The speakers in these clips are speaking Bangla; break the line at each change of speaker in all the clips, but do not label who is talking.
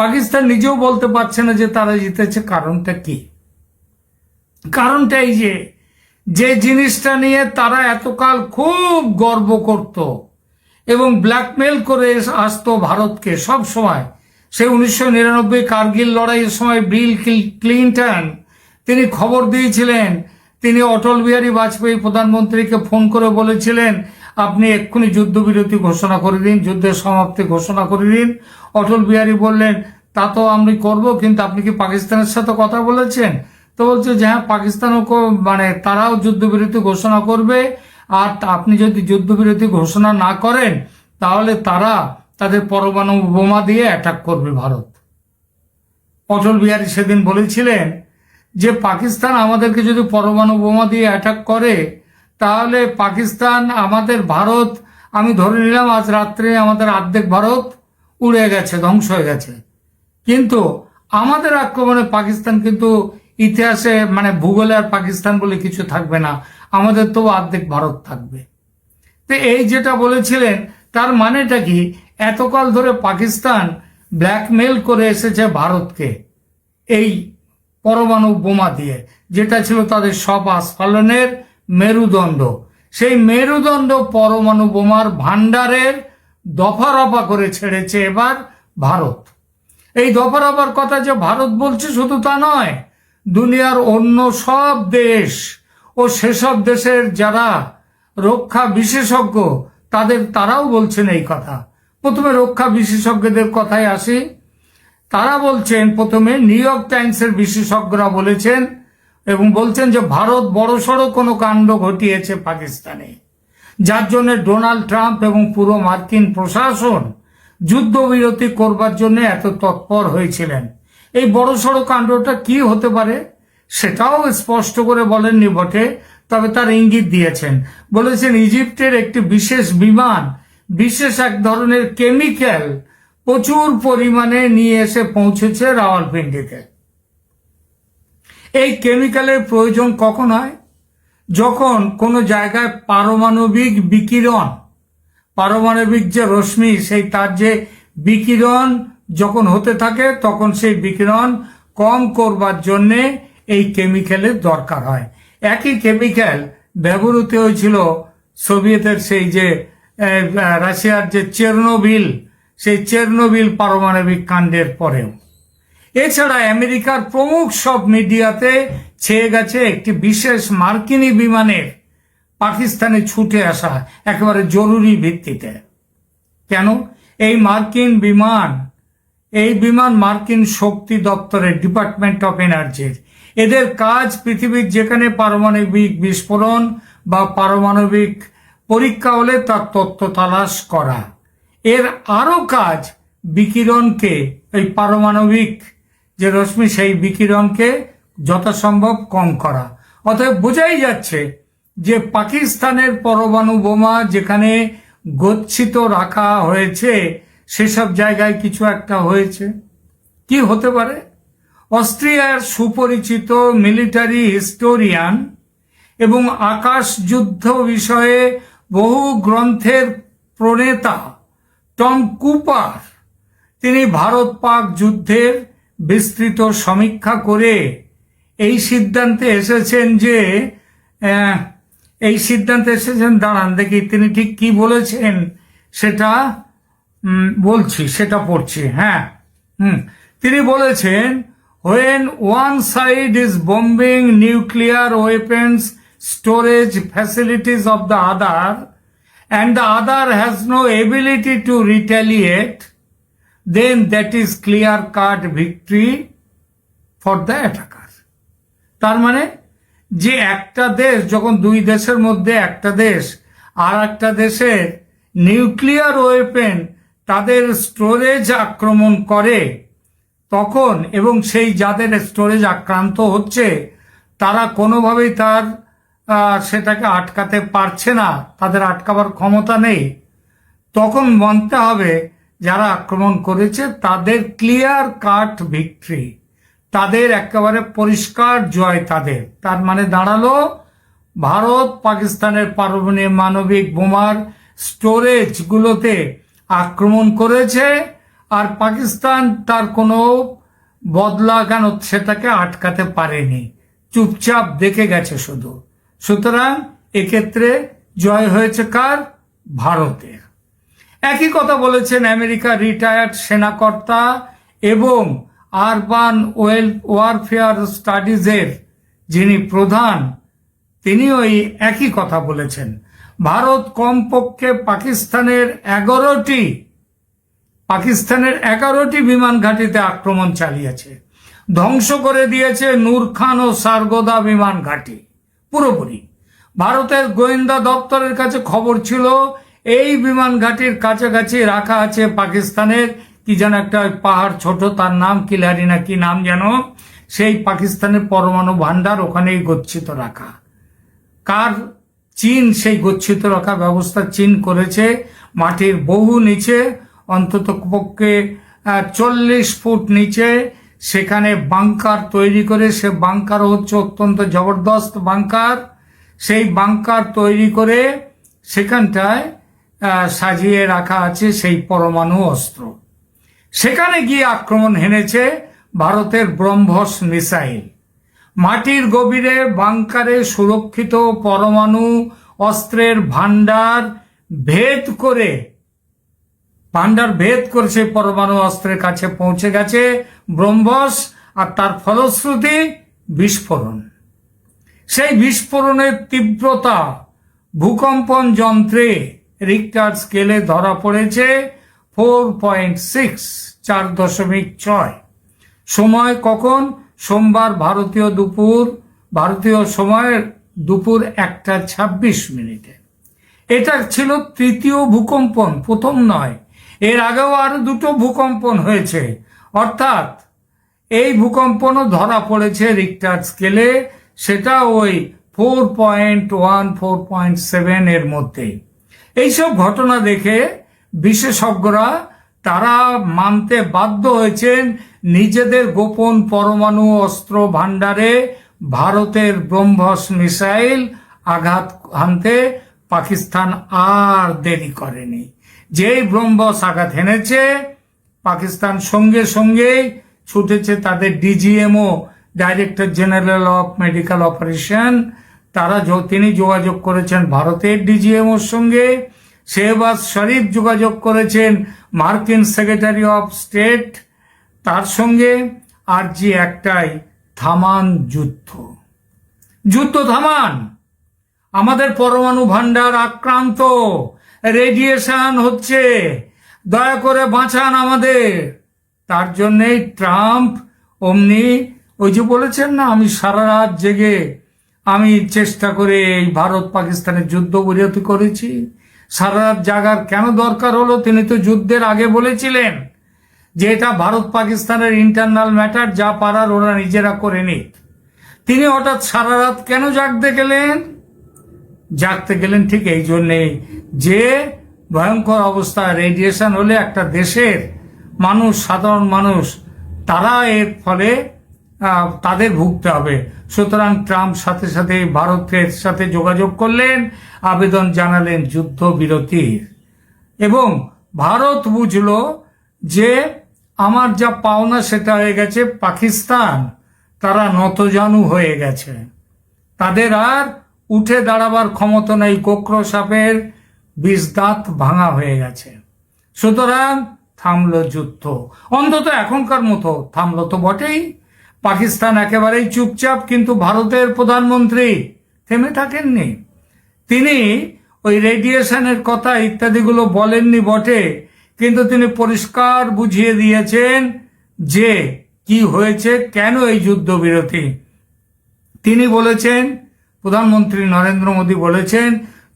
পাকিস্তান নিজেও বলতে পারছে না যে তারা জিতেছে, কারণটা কি? কারণটা এই যে যে জিনিসটা নিয়ে তারা এতকাল খুব গর্ব করত এবং ব্ল্যাকমেল করে আসতো ভারতকে সব সময়। সে উনিশশো নিরানব্বই কার্গিল লড়াইয়ের সময় বিল ক্লিন্টন, তিনি খবর দিয়েছিলেন, তিনি অটল বিহারী বাজপেয়ী প্রধানমন্ত্রীকে ফোন করে বলেছিলেন আপনি এক্ষুনি যুদ্ধবিরতি ঘোষণা করে দিন, যুদ্ধের সমাপ্তি ঘোষণা করে দিন। অটল বিহারী বললেন, তা তো আমি করব, কিন্তু আপনি কি পাকিস্তানের সাথে কথা বলেছেন? তো বলছে যে হ্যাঁ পাকিস্তানও মানে তারাও যুদ্ধবিরতি ঘোষণা করবে। আর আপনি যদি যুদ্ধবিরতি ঘোষণা না করেন, তাহলে তারা তাদের পরমাণু বোমা দিয়ে অ্যাটাক করবে ভারত। অটল বিহারী সেদিন বলেছিলেন যে, পাকিস্তান আমাদেরকে যদি পরমাণু বোমা দিয়ে অ্যাটাক করে তাহলে পাকিস্তান, আমাদের ভারত, আমি ধরে নিলাম আজ রাত্রে আমাদের অর্ধেক ভারত উড়ে গেছে, ধ্বংস হয়ে গেছে। কিন্তু আমাদের আক্রমণে পাকিস্তান কিন্তু ইতিহাসে মানে ভূগোলে আর পাকিস্তান বলে কিছু থাকবে না, আমাদের তো অর্ধেক ভারত থাকবে। তো এই যেটা বলেছিলেন, তার মানেটা কি? এতকাল ধরে পাকিস্তান ব্ল্যাকমেল করে এসেছে ভারতকে, এই পরমাণু বোমা দিয়ে, যেটা ছিল তাদের সব আস্ফালনের মেরুদণ্ড। সেই মেরুদণ্ড পরমাণু বোমার ভাণ্ডারের দফা রফা করে ছেড়েছে এবার ভারত। এই দফা রফার কথা যে ভারত বলছে শুধু তা নয়, দুনিয়ার অন্য সব দেশ ও সেসব দেশের যারা রক্ষা বিশেষজ্ঞ, তাদের তারাও বলছেন এই কথা। প্রথমে রক্ষা বিশেষজ্ঞদের কথায় আসি। তারা বলছেন, প্রথমে নিউ ইয়র্ক টাইমসের বিশেষজ্ঞরা বলেছেন এবং বলছেন যে ভারত বড়সড় কোনো কাণ্ড ঘটিয়েছে পাকিস্তানে। যার জন্য ডোনাল্ড ট্রাম্প এবং পুরো মার্কিন প্রশাসন যুদ্ধবিরতি করবার জন্য এত তৎপর হয়েছিলেন। এই বড়সড় কাণ্ডটা কি হতে পারে সেটাও স্পষ্ট করে বলেননি বটে, তবে তার ইঙ্গিত দিয়েছেন। বলেছেন, ইজিপ্টের একটি বিশেষ বিমান, বিশেষ এক ধরনের কেমিক্যাল প্রচুর পরিমাণে নিয়ে এসে পৌঁছেছে রাওয়ালপিন্ডিতে। এই কেমিক্যালের প্রয়োজন কখন হয়? যখন কোনো জায়গায় পারমাণবিক বিকিরণ, পারমাণবিক যে রশ্মি, সেই তার যে বিকিরণ যখন হতে থাকে, তখন সেই বিকিরণ কম করবার জন্যে এই কেমিক্যালের দরকার হয়। একই কেমিক্যাল ব্যবহৃত হয়েছিল সোভিয়েতের সেই যে রাশিয়ার যে চেরনোবিল, সেই চেরনোবিল পারমাণবিক কাণ্ডের পরেও। এছাড়া আমেরিকার প্রমুখ সব মিডিয়াতে ছেয়ে গেছে একটি বিশেষ মার্কিনী বিমানের পাকিস্তানে ছুটে আসা একেবারে জরুরি ভিত্তিতে। কেন? এই মার্কিন বিমান, এই বিমান মার্কিন শক্তি দপ্তরের ডিপার্টমেন্ট অফ এনার্জির। এদের কাজ পৃথিবীর যেখানে পারমাণবিক বিস্ফোরণ বা পারমাণবিক পরীক্ষা হলে তার তথ্য তালাশ করা। এর আরও কাজ বিকিরণকে, এই পারমাণবিক যে রশ্মি সেই বিকিরণকে যথাসম্ভব কম করা। অতএব বোঝাই যাচ্ছে যে পাকিস্তানের পরমাণু বোমা যেখানে গচ্ছিত রাখা হয়েছে, সেসব জায়গায় কিছু একটা হয়েছে। কি হতে পারে? অস্ট্রিয়ার সুপরিচিত মিলিটারি হিস্টোরিয়ান এবং আকাশ যুদ্ধ বিষয়ে বহু গ্রন্থের প্রণেতা টম কুপার, তিনি ভারত পাক যুদ্ধের বিস্তৃত সমীক্ষা করে এই সিদ্ধান্তে এসেছেন যে এই সিদ্ধান্তে এসেছেন দাঁড়ান দেখি তিনি ঠিক কি বলেছেন সেটা বলছি সেটা পড়ছি হ্যাঁ হুম। তিনি বলেছেন when one side is bombing nuclear weapons storage facilities of the other and the other has no ability to retaliate, then that is clear cut victory for the attacker. তার মানে যে একটা দেশ, যখন দুই দেশের মধ্যে একটা দেশ আর একটা দেশের নিউক্লিয়ার ওয়েপেন তাদের স্টোরেজ আক্রমণ করে, তখন এবং সেই যাদের স্টোরেজ আক্রান্ত হচ্ছে, তারা কোনোভাবেই তার সেটাকে আটকাতে পারছে না, তাদের আটকাবার ক্ষমতা নেই তখন মানতে হবে যারা আক্রমণ করেছে, তাদের ক্লিয়ার কাট ভিক্টরি তাদের একেবারে পরিষ্কার জয় তাদের। তার মানে দাঁড়াল ভারত পাকিস্তানের পারমাণবিক বোমার স্টোরেজগুলোতে আক্রমণ করেছে আর পাকিস্তান তার কোনো বদলা কেন সেটাকে আটকাতে পারেনি। চুপচাপ দেখে গেছে শুধু। সুতরাং এক্ষেত্রে জয় হয়েছে কার? ভারতের। একই কথা বলেছেন আমেরিকা রিটায়ার্ড সেনাকর্তা এবং আরবান ওয়েল ওয়ারফেয়ার স্টাডিজের যিনি প্রধান তিনি ওই একই কথা বলেছেন। ভারত কমপক্ষে পাকিস্তানের এগারোটি পাকিস্তানের এগারোটি বিমান ঘাঁটিতে আক্রমণ চালিয়েছে। ধ্বংস করে দিয়েছে নূর খান ও সারগোদা বিমান ঘাঁটি। পুরোপুরি। ভারতের গোয়েন্দা দপ্তরের কাছে খবর ছিল এই বিমান ঘাটির কাছাকাছি রাখা আছে পাকিস্তানের। কি যেন একটা পাহাড় ছোট, তার নাম কিলারি না, কি নাম যেন? সেই পাকিস্তানের পরমাণু ভান্ডার ওখানেই গচ্ছিত রাখা। কার চীন সেই গচ্ছিত রাখা ব্যবস্থা চীন করেছে। মাটির বহু নিচে, অন্তত পক্ষে চল্লিশ ফুট নিচে, সেখানে বাংকার তৈরি করে, সে বাংকার হচ্ছে অত্যন্ত জবরদস্ত বাংকার। সেই বাংকার তৈরি করে সেখানটায় সাজিয়ে রাখা আছে সেই পরমাণু অস্ত্র। সেখানে গিয়ে আক্রমণ হেনেছে ভারতের ব্রহ্মস মিসাইল। মাটির গভীরে, বাংকারে সুরক্ষিত পরমাণু অস্ত্রের ভান্ডার ভেদ করে ভান্ডার ভেদ করে সেই পরমাণু অস্ত্রের কাছে পৌঁছে গেছে ব্রহ্মস আর তার ফলশ্রুতি বিস্ফোরণ। সেই বিস্ফোরণের তীব্রতা ভূকম্পন যন্ত্রে রিক্টার স্কেলে ধরা পড়েছে ফোর পয়েন্ট সিক্স চার দশমিক ছয়। সময় কখন? সোমবার ভারতীয় দুপুর, ভারতীয় সময়ের দুপুর একটা ছাব্বিশ মিনিটে। এটা ছিল তৃতীয় ভূকম্পন, প্রথম নয়। এর আগেও আরও দুটো ভূকম্পন হয়েছে। অর্থাৎ এই ভূকম্পনও ধরা পড়েছে রিক্টার স্কেলে সেটা ওই four point one four point seven এর মধ্যে এইসব ঘটনা দেখে বিশেষজ্ঞরা তারা মানতে বাধ্য হয়েছেন নিজেদের গোপন পরমাণু অস্ত্র ভাণ্ডারে ভারতের ব্রহ্মস মিসাইল আঘাত হানতে পাকিস্তান আর দেরি করেনি। যেই ব্রহ্মস আঘাত হেনেছে, পাকিস্তান সঙ্গে সঙ্গেই ছুটেছে তাদের DGMO director general of medical operation তারা তিনি যোগাযোগ করেছেন ভারতের ডিজিএমওর সঙ্গে। শেহবাজ শরীফ যোগাযোগ করেছেন মার্কিন সেক্রেটারি অফ স্টেট তার সঙ্গে। আর যে একটাই, থামান যুদ্ধ। যুদ্ধ থামান! আমাদের পরমাণু ভান্ডার আক্রান্ত। রেডিয়েশন হচ্ছে। দয়া করে বাঁচান আমাদের। তার জন্যেই ট্রাম্প অমনি, ওই যে বলেছেন না, আমি সারা রাত জেগে আমি চেষ্টা করে এই ভারত পাকিস্তানের যুদ্ধ বিরতি করেছি। সারা জাগার কেন দরকার হলো? তিনি তো যুদ্ধের আগে বলেছিলেন যে এটা ভারত পাকিস্তানের ইন্টারনাল ম্যাটার যা পারার ওরা নিজেরা করে নিক। তিনি হঠাৎ সারা রাত কেন জাগতে গেলেন? জাগতে গেলেন ঠিক এই জন্যে যে ভয়ঙ্কর অবস্থা রেডিয়েশন হলে একটা দেশের মানুষ, সাধারণ মানুষ, তারা এর ফলে তাদের ভুগতে হবে। সুতরাং ট্রাম্প সাথে সাথে ভারতের সাথে যোগাযোগ করলেন, আবেদন জানালেন যুদ্ধ বিরতির এবং ভারত বুঝলো যে আমার যা পাওনা সেটা হয়ে গেছে পাকিস্তান। তারা নতজানু হয়ে গেছে। তাদের আর উঠে দাঁড়াবার ক্ষমতা নেই কোক্র সাপের বিষ দাঁত ভাঙা হয়ে গেছে। সুতরাং থামলো যুদ্ধ। অন্তত এখনকার মতো থামলো তো বটেই। পাকিস্তান একেবারেই চুপচাপ, কিন্তু ভারতের প্রধানমন্ত্রী থেমে থাকেননি। তিনি ওই রেডিয়েশনের কথা ইত্যাদিগুলো বলেননি বটে, কিন্তু তিনি পরিষ্কার বুঝিয়ে দিয়েছেন যে কি হয়েছে, কেন এই যুদ্ধবিরতি। তিনি বলেছেন, প্রধানমন্ত্রী নরেন্দ্র মোদী বলেছেন,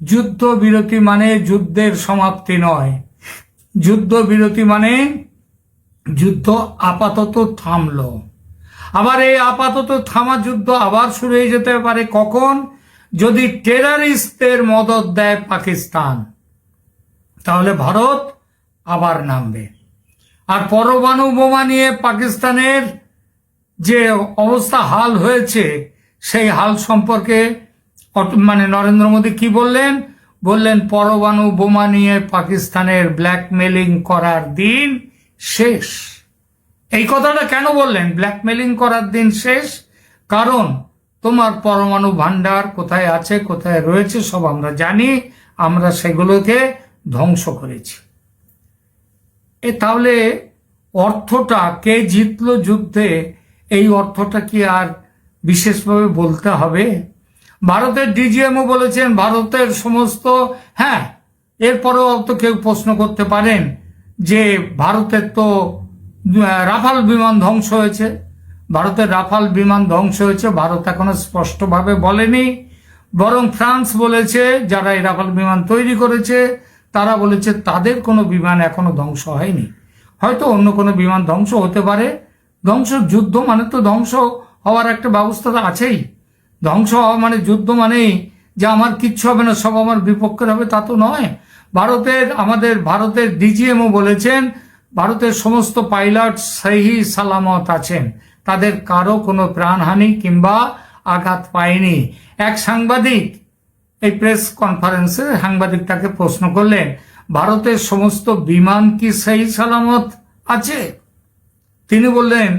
যুদ্ধবিরতি মানে যুদ্ধের সমাপ্তি নয়। যুদ্ধবিরতি মানে যুদ্ধ আপাতত থামলো। আবার এই আপাতত থামা যুদ্ধ আবার শুরু হয়ে যেতে পারে। কখন? যদি টেরারিস্টদের মদত দেয় পাকিস্তান, তাহলে ভারত আবার নামবে। আর পরমাণু বোমা নিয়ে পাকিস্তানের যে অবস্থা হাল হয়েছে, সেই হাল সম্পর্কে মানে নরেন্দ্র মোদী কি বললেন? বললেন, পরমাণু বোমা নিয়ে পাকিস্তানের ব্ল্যাকমেলিং করার দিন শেষ। এই কথাটা কেন বললেন? ব্ল্যাকমেলিং করার দিন শেষ। কারণ তোমার পরমাণু ভান্ডার কোথায় আছে, কোথায় রয়েছে, সব আমরা জানি। আমরা সেগুলোকে ধ্বংস করেছি। এ তাহলে অর্থটা কে জিতলো যুদ্ধে? এই অর্থটা কি আর বিশেষভাবে বলতে হবে? ভারতের ডিজিএমও বলেছেন, ভারতের সমস্ত হ্যাঁ এরপরেও তো কেউ প্রশ্ন করতে পারেন যে ভারতের তো রাফাল বিমান ধ্বংস হয়েছে। ভারতের রাফাল বিমান ধ্বংস হয়েছে। ভারত এখনও স্পষ্টভাবে বলেনি। বরং ফ্রান্স বলেছে, যারা এই রাফাল বিমান তৈরি করেছে, তারা বলেছে তাদের কোনো বিমান এখনও ধ্বংস হয়নি। হয়তো অন্য কোনো বিমান ধ্বংস হতে পারে। ধ্বংস, যুদ্ধ মানে তো ধ্বংস হওয়ার একটা ব্যবস্থা তো আছেই। ধ্বংস হওয়া মানে যুদ্ধ মানেই যে আমার কিচ্ছু হবে না, সব আমার বিপক্ষের হবে, তা তো নয়। ভারতের, আমাদের, ভারতের ডিজিএমও বলেছেন ভারতের সমস্ত পাইলট সহি সালামত আছেন। তাদের কারও কোনো প্রাণহানি কিংবা আঘাত পায়নি। এক সাংবাদিক এই প্রেস কনফারেন্সে সাংবাদিক তাকে প্রশ্ন করলেন, ভারতের সমস্ত বিমান কি সেই সালামত আছে? তিনি বললেন,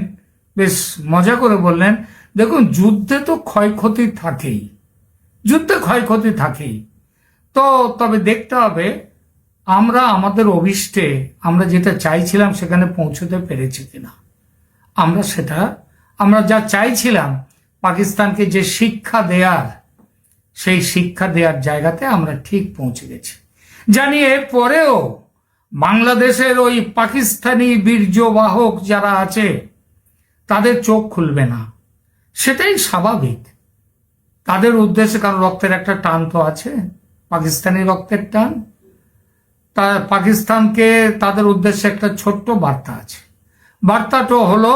বেশ মজা করে বললেন, দেখুন, যুদ্ধে তো ক্ষয়ক্ষতি থাকেই। যুদ্ধে ক্ষয়ক্ষতি থাকেই। তো তবে দেখতে হবে আমরা আমাদের অভিষ্টে আমরা যেটা চাইছিলাম সেখানে পৌঁছতে পেরেছি কিনা। আমরা সেটা, আমরা যা চাইছিলাম পাকিস্তানকে যে শিক্ষা দেয়ার, সেই শিক্ষা দেওয়ার জায়গাতে আমরা ঠিক পৌঁছে গেছি। জানি পরেও বাংলাদেশের ওই পাকিস্তানি বীর্যবাহক যারা আছে, তাদের চোখ খুলবে না। সেটাই স্বাভাবিক। তাদের উদ্দেশ্যে কারণ রক্তের একটা টান তো আছে, পাকিস্তানি রক্তের টান। তা পাকিস্তানকে তাদের উদ্দেশ্যে একটা ছোট্ট বার্তা আছে। বার্তাটা হলো,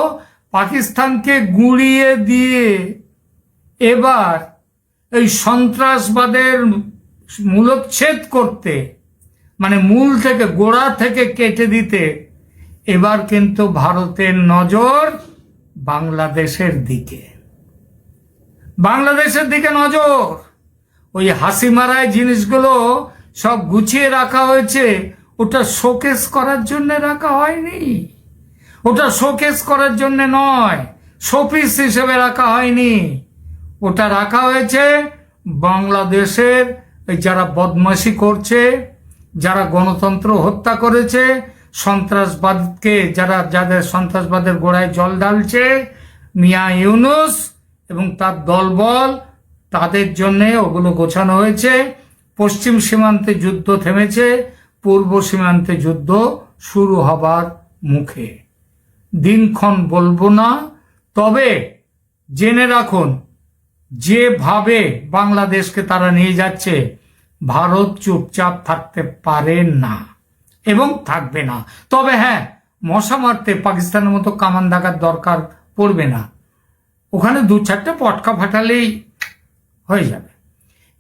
পাকিস্তানকে গুঁড়িয়ে দিয়ে এবার এই সন্ত্রাসবাদের মূলচ্ছেদ করতে মানে মূল থেকে গোড়া থেকে কেটে দিতে, এবার কিন্তু ভারতের নজর বাংলাদেশের দিকে। বাংলাদেশের দিকে নজর। ওই হাসি মারায় জিনিসগুলো সব গুছিয়ে রাখা হয়েছে। ওটা শোকেস করার জন্য রাখা হয়নি। ওটা শোকেস করার জন্য নয়, শোপিস হিসেবে রাখা হয়নি। ওটা রাখা হয়েছে বাংলাদেশের যারা বদমাশি করছে, যারা গণতন্ত্র হত্যা করেছে, সন্ত্রাসবাদকে যারা, যাদের সন্ত্রাসবাদের গোড়ায় জল ঢালছে, মিয়া ইউনুস এবং তার দলবল, তাদের জন্যে ওগুলো গোছানো হয়েছে। পশ্চিম সীমান্তে যুদ্ধ থেমেছে, পূর্ব সীমান্তে যুদ্ধ শুরু হবার মুখে। দিনক্ষণ বলব না, তবে জেনে রাখুন, যেভাবে বাংলাদেশকে তারা নিয়ে যাচ্ছে, ভারত চুপচাপ থাকতে পারে না এবং থাকবে না। তবে হ্যাঁ মশা মারতে পাকিস্তানের মতো কামান দাগার দরকার পড়বে না। ওখানে দু চারটে পটকা ফাটালেই হয়ে যাবে।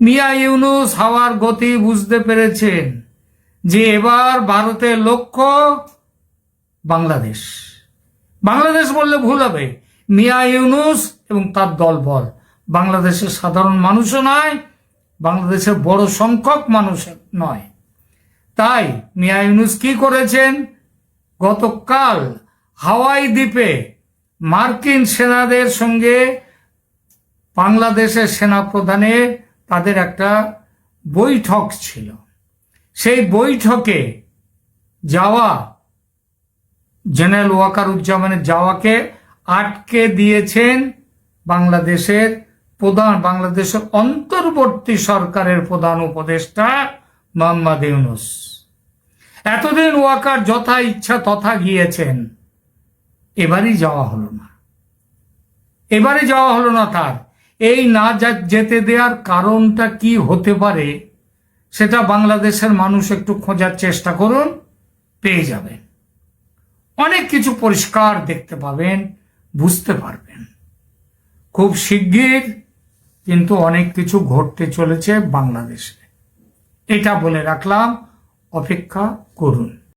মিয়া ইউনুস হাওয়ার গতি বুঝতে পেরেছেন যে এবার ভারতের লক্ষ্য বাংলাদেশ। বাংলাদেশ বললে ভুল হবে। মিয়া ইউনুস এবং তার দলবল বাংলাদেশের সাধারণ মানুষও নয়, বাংলাদেশের বড় সংখ্যক মানুষ নয়। তাই মিয়া ইউনুস কি করেছেন? গতকাল হাওয়াই দ্বীপে মার্কিন সেনাদের সঙ্গে বাংলাদেশের সেনাপ্রধানের তাদের একটা বৈঠক ছিল। সেই বৈঠকে যাওয়া জেনারেল ওয়াকারুজ্জামানের যাওয়াকে আটকে দিয়েছেন বাংলাদেশের প্রধান, বাংলাদেশের অন্তর্বর্তী সরকারের প্রধান উপদেষ্টা মোহাম্মদ ইউনুস। এতদিন ওয়াকার যথা ইচ্ছা তথা গিয়েছেন। এবারই যাওয়া হলো না। এবারে যাওয়া হলো না তার। এই না যেতে দেওয়ার কারণটা কি হতে পারে, সেটা বাংলাদেশের মানুষ একটু খোঁজার চেষ্টা করুন, পেয়ে যাবেন। অনেক কিছু পরিষ্কার দেখতে পাবেন, বুঝতে পারবেন। খুব শিগগির কিন্তু অনেক কিছু ঘটতে চলেছে বাংলাদেশে। এটা বলে রাখলাম, অপেক্ষা করুন।